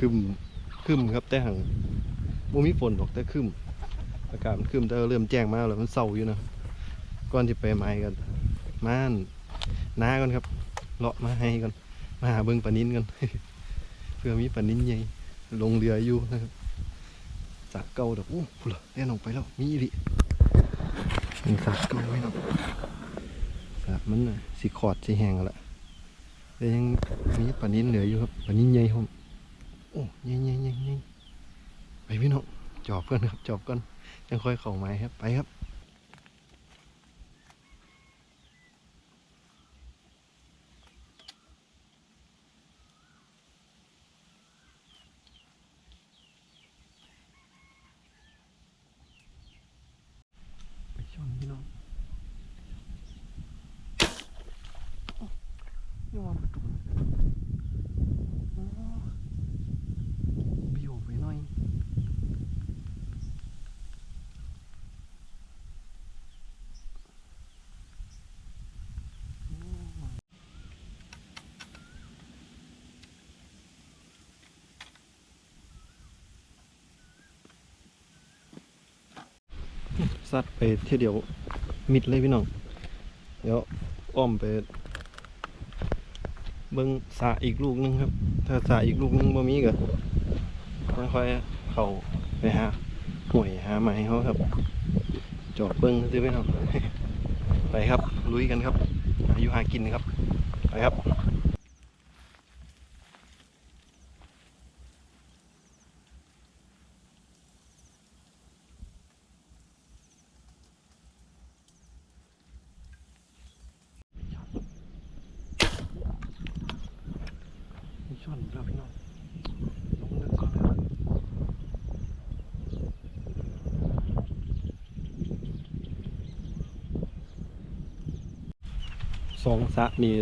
คึมคึมครับแต่หังบ่มีฝนดอกแต่คึมอากาศมันคึมแต่เริ่มแจ้งมาแล้วมันเศร้าอยู่นะก่อนที่ไปไม้กันม่านน้าก่อนครับเลาะมาให้ก่อนมาหาเบิ่งปลานินก่อนเพื่อมีปลานินใหญ่ลงเรืออยู่นะครับสากเก่าดอกอู้พูเลยเล่นลงไปแล้วมีอีหลิมีสากเก่าไว้เนาะสากมันสีขอดสีแหงแล้วล่ะแต่ยังมีปลานินเหลืออยู่ครับปลานินใหญ่ผม โอ้ใหญ่ใหญ่ใหญ่ใหญ่ไปพี่น้องจอบก่อนครับจอบก่อนยังค่อยเข้าไม้ครับไปครับ ไปชนพี่น้องนี่ว่าประตูอ๋อบิวไปหน่อย ซัดไปเที่ยวเดียวมิดเลยพี่น้อง เดี๋ยวอ้อมไป เบิ้งสาอีกลูกหนึงครับ ถ้าสาอีกลูกหนึงบ่มีก็ค่อยๆเข้าไปหาห่วยหาไม้เขาครับ จอดเบิ้งซื้อไปน้อง ไปครับ ลุยกันครับหาอยู่หากินครับ ไปครับ มีช่อนอีกแล้วพี่น้องลงนึกก่อนเลย สองสะนี่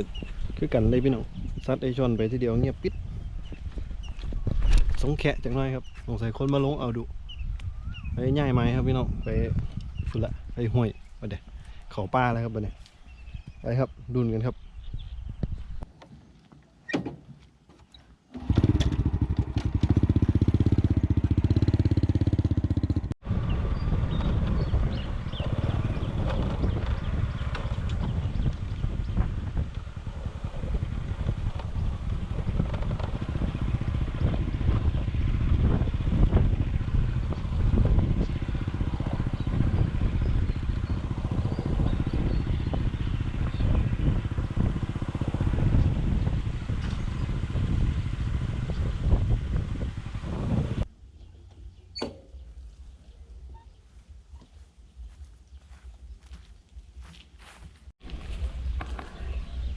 คือกันเลยพี่น้องซัดไอชอนไปทีเดียวเงียบปิดสงแขะจังหน่อยครับสงสัยคนมาลงเอาดูไปง่ายไหมครับพี่น้องไปฝุ่นละไปห้วยไปเดี๋ยวเขาป้าแล้วครับไปเดี๋ยวไปครับดุนกันครับ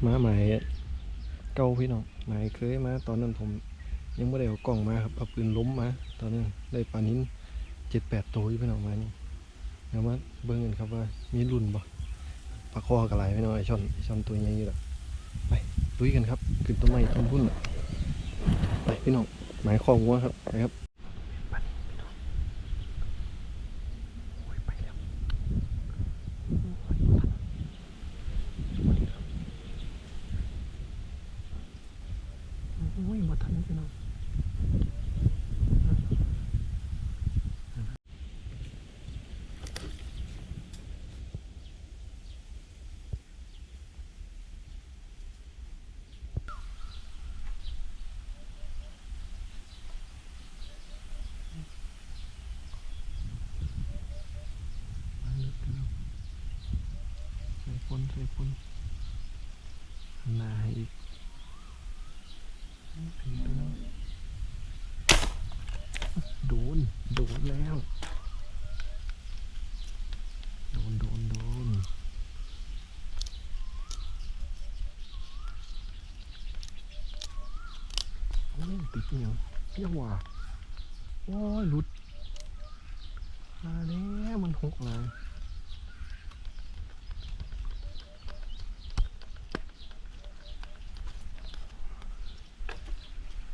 มาหมายเก่าพี่น้องหมายเคยมา ตอนนั้นผม ยังไม่ได้เอากล้องมาครับเอาปืนล้มมา ตอนนั้นได้ปลานิ้นเจ็ดแปดตัวอยู่พี่น้องมานี่เดี๋ยวมาเบิ่งกันครับว่ามีรุ่นบ่ปลาคอกระไรพี่น้องไอช่อนไอช่อนตัวใหญ่อยู่แล้วไปลุยกันครับขึ้นต้นไม้ต้นพุ่นไปพี่น้องหมายข้องัวครับไปครับไปพี่น้องโอ้ยไปแล้วโอ้ยบ่ทันสวัสดีครับ โอ้ยหมดทันพี่น้องมาลึกพี่น้อง ใส่นใส่ปนหันหน้าให้อีกโดน โดนแล้ว โดน โดน โดน โอ้ติดเนี่ยงเพี้ยว่าโอ้ยหลุด มาแล้ว มันหกเลย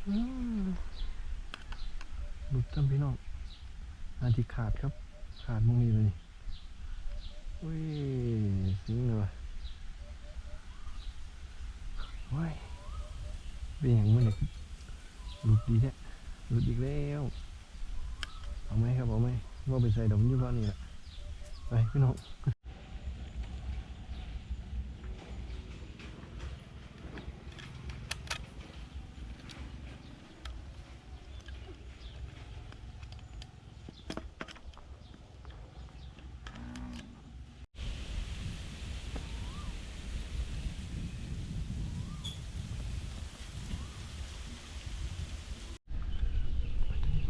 อืมหลุดกันพี่น้องอา ทิขาดครับ ขาดมุงนี้เลยอุ้ยสิงเลยวะโอ้ยเป็นอย่างมันเนี่ยหลุดดีแท้หลุดอีกแล้วเอาไหมครับเอาไหมว่าไปใส่ดอกยูบ้านนี่แหละไปพี่น้อง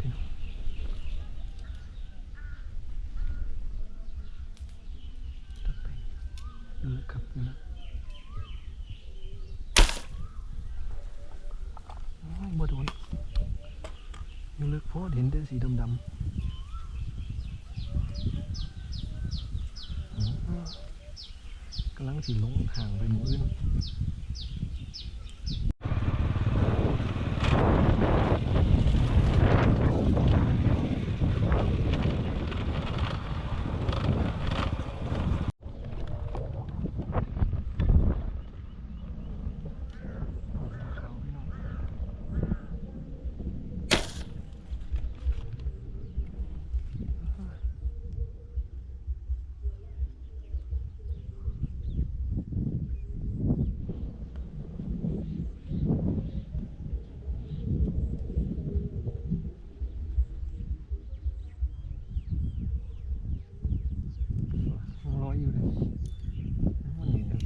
พี่น้องตัดไปดูนะครับดูนะโอ้ยบ่โดนยังเลิกโพดเห็นแต่สีดำดำกำลังสีลงห่างไปหมู่อื่น เขาพี่น้องยังร้อยอยู่เลยมันนี่นะ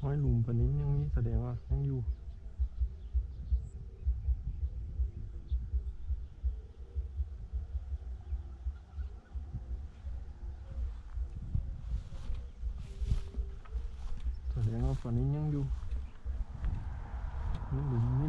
ห้อยหลุมปานนี้ยังมีแสดงว่ายังอยู่ แสดงว่าฝั่งนี้ยังอยู่ ไ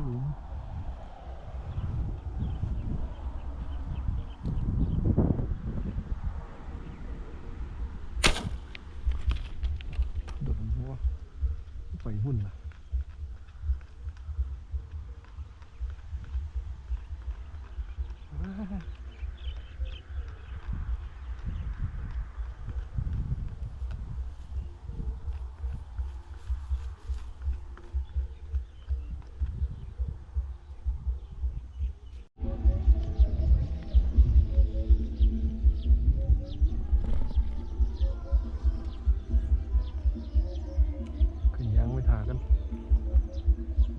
ไม่ทากัน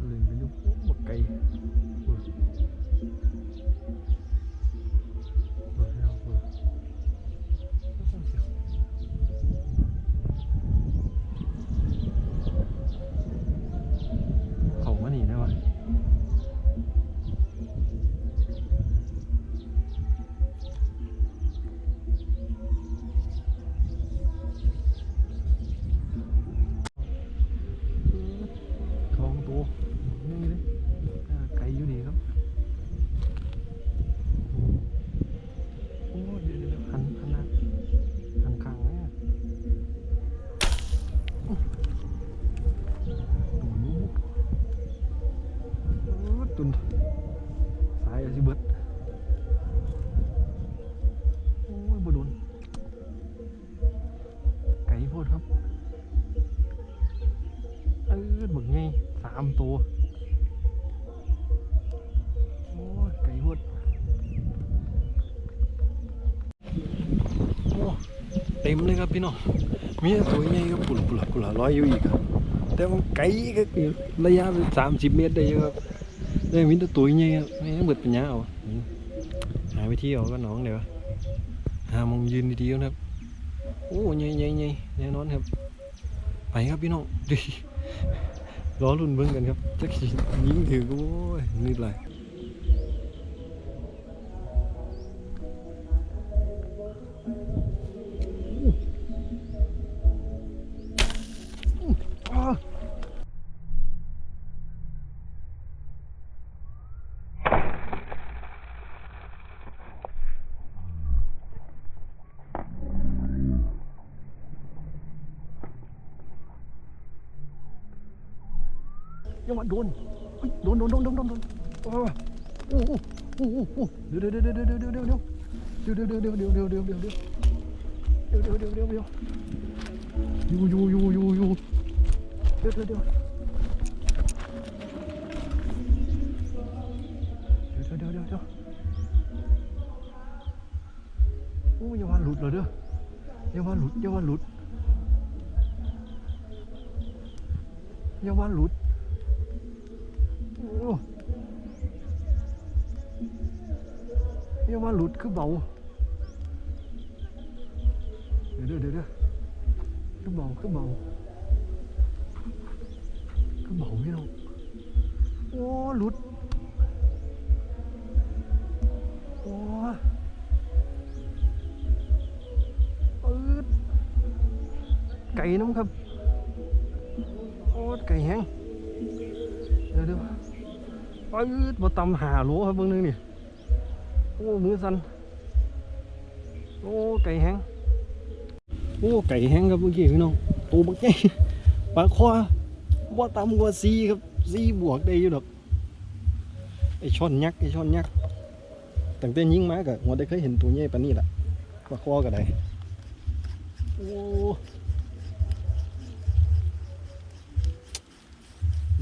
เล่นกันอยู่บักไก่ ต็มเลยครับพี่น้องมีตัวใหญ่ครับปุละปุละปุละร้อยอยู่อีกครับแต่มันไกลก็ระยะสามสิบเมตรได้เยอะครับได้มีแต่ตัวใหญ่ครับไม่องเบิดปัญญาเอาหาไปที่ยวก็น้องเดี๋ยวหามองยืนดีๆก่อนครับโอ้ใหญ่ใหญ่ใหญ่แน่นอนครับไปครับพี่น้องดิรอรุ่นเบิ่งกันครับจะยิงถือก็โอ้ยนึกไร โอ้โหเดี๋ยวเดี๋ยวเดี๋ยวเดี๋ยวเดี๋ยวเดี๋ยวเดี๋ยวเดี๋ยวเดี๋ยวเดี๋ยวเดี๋ยวเหลุดคือเบา เดี๋ยวเดี๋ยวเดี๋ยวคือเบาคือเบาคือเบาพี่น้องโอ้หลุดโอ้ปืดไก่น้ำครับโอ้ไก่แห้งเดี๋ยวเดี๋ยวปืดมาตำหาโหลครับเบิ่งนึงนี่ อ้มือสันโอ้ไก่แห้งโอ้ไก่แห้งครับเมื่อกี้พี่น้องตัวบักใหญ่ปลาคอว่าต่ำกว่าซีครับซีบวกได้อยู่ดอกไอช่อนยักษ์ไอช่อนยักษ์ตั้งแต่ยิงมาก็หัวได้เคยเห็นตัวใหญ่ปานนี้แหละปลาคอก็ได้โอ้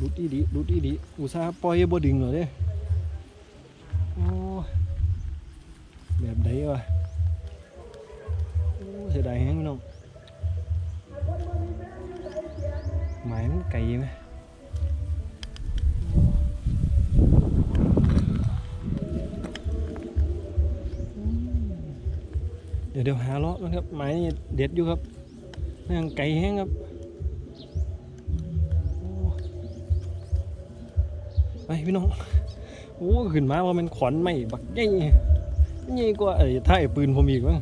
รุดอีดีรุดอีดีอุตส่าห์ปล่อยบ่ดึงเหรอเด้ นครับหมายนี่เด็ดอยู่ครับยังไก่แห้งครับไปพี่น้องโอ้ขึ้นมาว่ามันขอนไม่บักใหญ่ใหญ่กว่าไอ้ท่ายปืนผมอีกวะ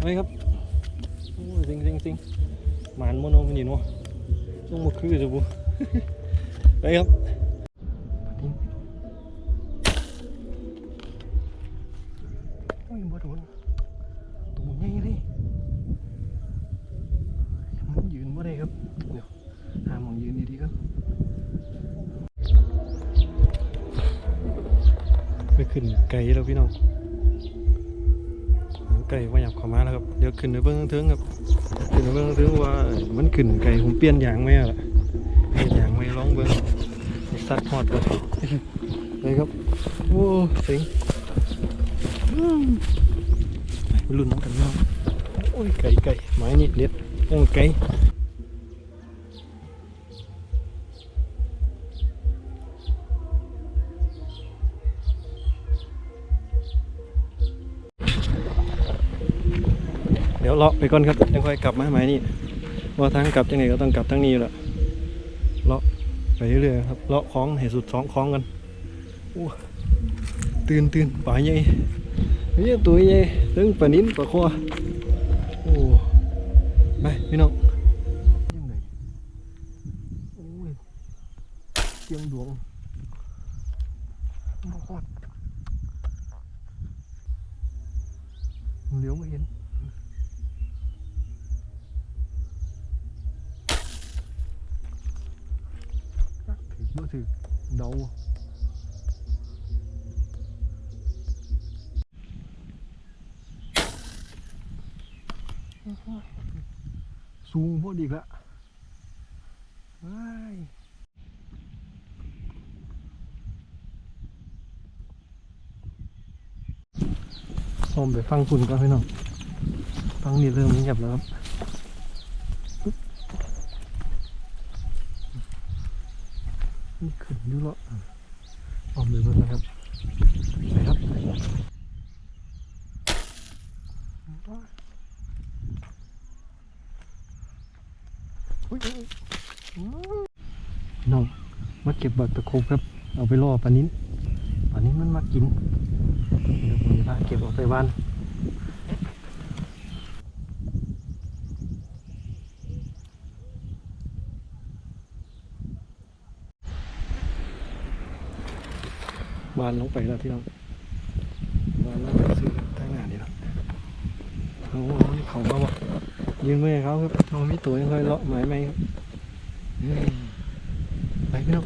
ไปครับโอ้สิงสิงสิงหมานโมโนมันนี่เนาะต้องมาคือจะบุไปครับ พี่น้องไก่ว่าอยากเข้ามาแล้วครับเดี๋ยวขึ้นไปเบิ้องเทิงครับขึ้นไปเบิ้องเทิงว่ามันขึ้นไก่ผมเปลี่ยนยางไหมอะล่ะเปลี่ยนยางไหมลองเบิ้องสัตว์หอดก่อนไปครับโอ้สิงอืมไปลุ้นน้ำกันพี่น้องโอ้ยไก่ไก่ไม้นี่เด็ดโอ้ไก่ เลาะไปก่อนครับยังค่อยกลับมาไม้นี่ว่าทางกลับยังไงก็ต้องกลับทางนี้แหละเลาะไปเรื่อยๆครับเลาะคล้องให้สุดสองคล้องกันโอ้ตื่นตื่นป่าใหญ่เนี่ตัวใหญ่ถึงปลานิ้นปลาคอโอ้ไปพี่น้องไงโอ้ยเสียงดวงบ่ฮอดเหลียวไม่เห็น ถือ บ่ถือเดาสูงพอดีละว้ายส้มไปฟังคุณก่อนพี่น้องฟังนี่เริ่มเงียบแล้วครับ นี่ขึ้นอยู่แล้วออมเลยเบิ่งนะครับไปครับน้องมาเก็บบักตะโคบครับ เอาไปล่อปลานิ้นปลานิ้นมันมากินเดี๋ยวผมจะพาเก็บออกไปบ้าน บานลงไปแล้วพี่น้องบานลงไปซื้อทางงานนี่แล้วโอ้โหนี่เขามาบ่ยืนไว้ให้เขาครับน้องมีตัวยังค่อยเลาะไม้ไหมครับไปพี่น้อง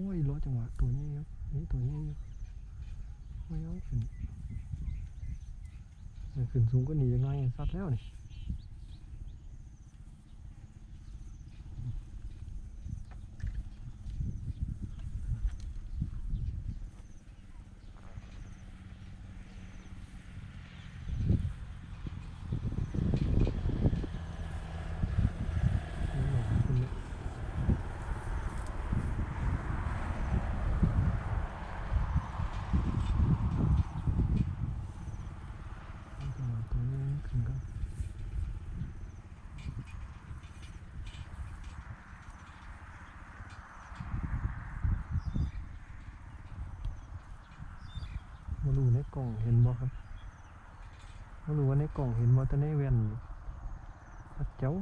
โอ้ยรอจังหวะตัวนี้ครับนี่ตัวนี้อยู่ไม่เอาขึ้นเออขึ้นสูงก็หนียังไงซัดแล้วนี่นี่หลอกคุณเนี่ย เอาจังหวะตัวนี้ขึ้นก่อนมาดูในก ล่องเห็นบ่ครับไม่รู้ว่าในกล่องเห็นบ่แต่ในแว่นเจ้า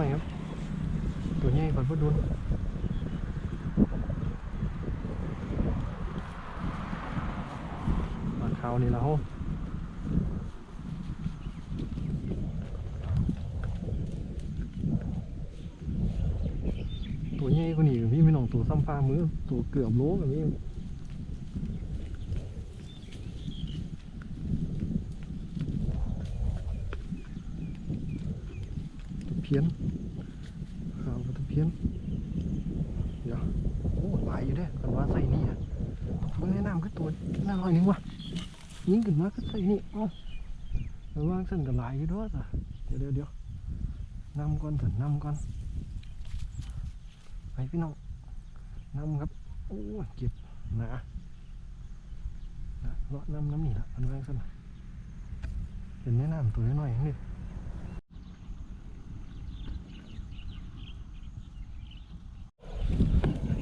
อยครับ ตัวใหญ่กว่าพวกดุนปลาเขานี่และโหตัวใหญ่กว่านี้พี่ไม่น้องตัวซ้ำฟ้ามือตัวเกือบโลแบบนี้เพียนขาวกับตะเพียน เดี๋ยว โอ้หลายอยู่เด้กันว่าใส่นี่อะเบิ่งในน้ำก็ตัวน่าลอยหนึงว่ะ ยิงขึ้นมาก็ใส่นี่เอ้าระว่างเส้นก็หลายอยู่ด้วยจ้ะเดี๋ยวเดี๋ยวเดี๋ยวนำก่อนสันนำก่อนไปพี่น้องนำครับโอ้ยเก็บหนานะเลาะน้ำน้ำนี่ละอันว่างเส้นเป็นแนะนำตัวน้อยๆนี่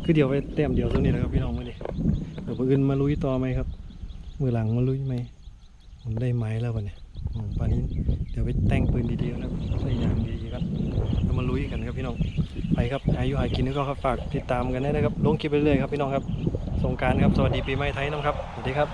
คือเดี๋ยวไปเต็มเดี๋ยวตรงนี้นะครับพี่น้องมาดิเดี๋ยวมืออื่นมาลุยต่อไหมครับ มือหลังมาลุยไหมผมได้ไม้แล้ววันนี้อืมป่านนี้เดี๋ยวไปแต่งปืนดีๆนะครับใส่ยางดีๆกันแล้วมาลุยกันครับพี่น้องไปครับอายุหากินนี่ก็ครับฝากติดตามกันได้นะครับลงคลิปไปเรื่อยครับพี่น้องครับสงกรารครับสวัสดีปีใหม่ไทยน้องครับสวัสดีครับ